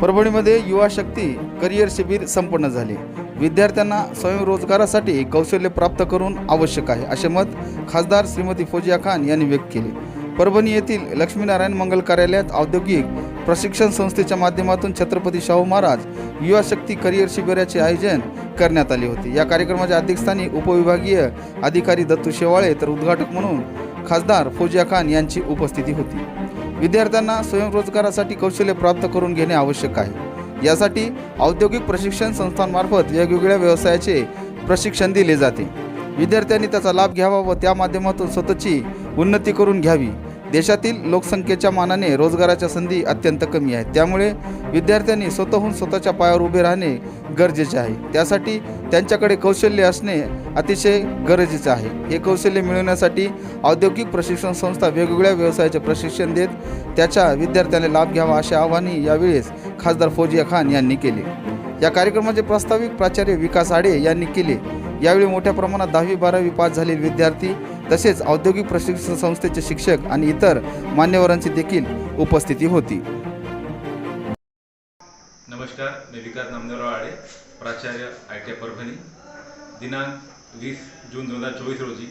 परभणीमध्ये युवा शक्ती करिअर शिबिर संपन्न झाले. विद्यार्थ्यांना स्वयंरोजगारासाठी कौशल्य प्राप्त करून आवश्यक आहे असे मत खासदार श्रीमती फौजिया खान यांनी व्यक्त केले. परभणी येथील लक्ष्मीनारायण मंगल कार्यालयात औद्योगिक प्रशिक्षण संस्थेच्या माध्यमातून छत्रपती शाहू महाराज युवा शक्ती करिअर शिबिराचे आयोजन करण्यात आले होते. या कार्यक्रमाच्या अध्यक्षस्थानी उपविभागीय अधिकारी दत्तू शेवाळे तर उद्घाटक म्हणून खासदार फौजिया खान यांची उपस्थिती होती. विद्यार्थ्यांना स्वयंरोजगारासाठी कौशल्य प्राप्त करून घेणे आवश्यक आहे. यासाठी औद्योगिक प्रशिक्षण संस्थांमार्फत वेगवेगळ्या व्यवसायाचे प्रशिक्षण दिले जाते. विद्यार्थ्यांनी त्याचा लाभ घ्यावा व त्या माध्यमातून स्वतःची उन्नती करून घ्यावी. देशातील लोकसंख्येच्या मानाने रोजगाराच्या संधी अत्यंत कमी आहेत. त्यामुळे विद्यार्थ्यांनी स्वतःहून स्वतःच्या पायावर उभे राहणे गरजेचे आहे. त्यासाठी त्यांच्याकडे कौशल्य असणे अतिशय गरजेचे आहे. हे कौशल्य मिळवण्यासाठी औद्योगिक प्रशिक्षण संस्था वेगवेगळ्या व्यवसायाचे प्रशिक्षण देत त्याच्या विद्यार्थ्यांना लाभ घ्यावा असे आवाहनही यावेळेस खासदार फौजिया खान यांनी केले. या कार्यक्रमाचे प्रास्ताविक प्राचार्य विकास आडे यांनी केले. यावेळी मोठ्या प्रमाणात दहावी बारावी पास झालेले विद्यार्थी तसेच औद्योगिक प्रशिक्षण संस्थेचे शिक्षक आणि इतर मान्यवरांची देखील उपस्थिती होती. नमस्कार मी विकास नामदेवराव आडे प्राचार्य आय टी आय परभणी. दिनांक वीस जून दोन हजार चोवीस रोजी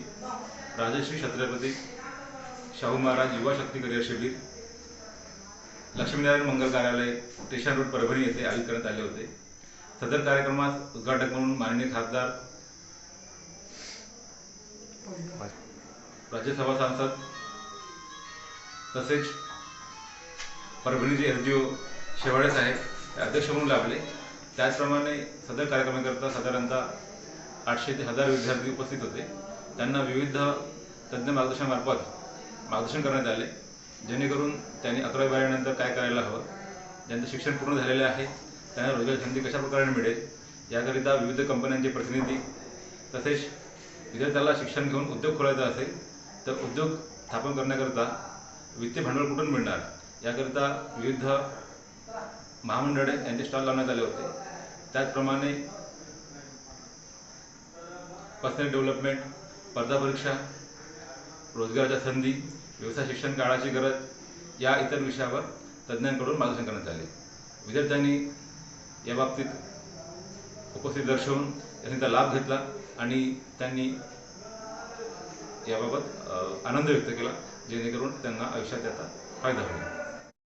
राजश्री छत्रपती शाहू महाराज युवा शक्ती करिअर शिबिर लक्ष्मीनारायण मंगल कार्यालय स्टेशन रोड परभणी येथे आयोजित करण्यात आले होते. सदर कार्यक्रमात उद्घाटक म्हणून माननीय खासदार राज्यसभा सांसद तसेच परभणीचे एस डी ओ शेवाळे साहेब हे अध्यक्ष म्हणून लाभले. त्याचप्रमाणे सदर कार्यक्रमाकरता साधारणतः आठशे ते हजार विद्यार्थी उपस्थित होते. त्यांना विविध तज्ज्ञ मार्गदर्शनामार्फत मार्गदर्शन करण्यात आले. जेणेकरून त्यांनी अकरावी बारावीनंतर काय करायला हवं? ज्यांचं शिक्षण पूर्ण झालेले आहे त्यांना रोजगार संधी कशा प्रकारे मिळेल? याकरिता विविध कंपन्यांचे प्रतिनिधी तसेच विद्यार्थ्याला शिक्षण घेऊन उद्योग खोलायचा असेल तर उद्योग स्थापन करण्याकरता वित्तीय भांडवल कुठून मिळणार? याकरिता विविध महामंडळे यांचे स्टॉल लावण्यात आले होते. त्याचप्रमाणे पर्सनल डेव्हलपमेंट स्पर्धा परीक्षा रोजगाराच्या संधी व्यवसाय शिक्षण काळाची गरज या इतर विषयावर तज्ज्ञांकडून मार्गदर्शन करण्यात आले. विद्यार्थ्यांनी याबाबतीत उपस्थित दर्शवून त्यांचा लाभ घेतला. आणि त्यांनी याबाबत आनंद व्यक्त केला जेणेकरून त्यांना आयुष्यात याचा फायदा होईल.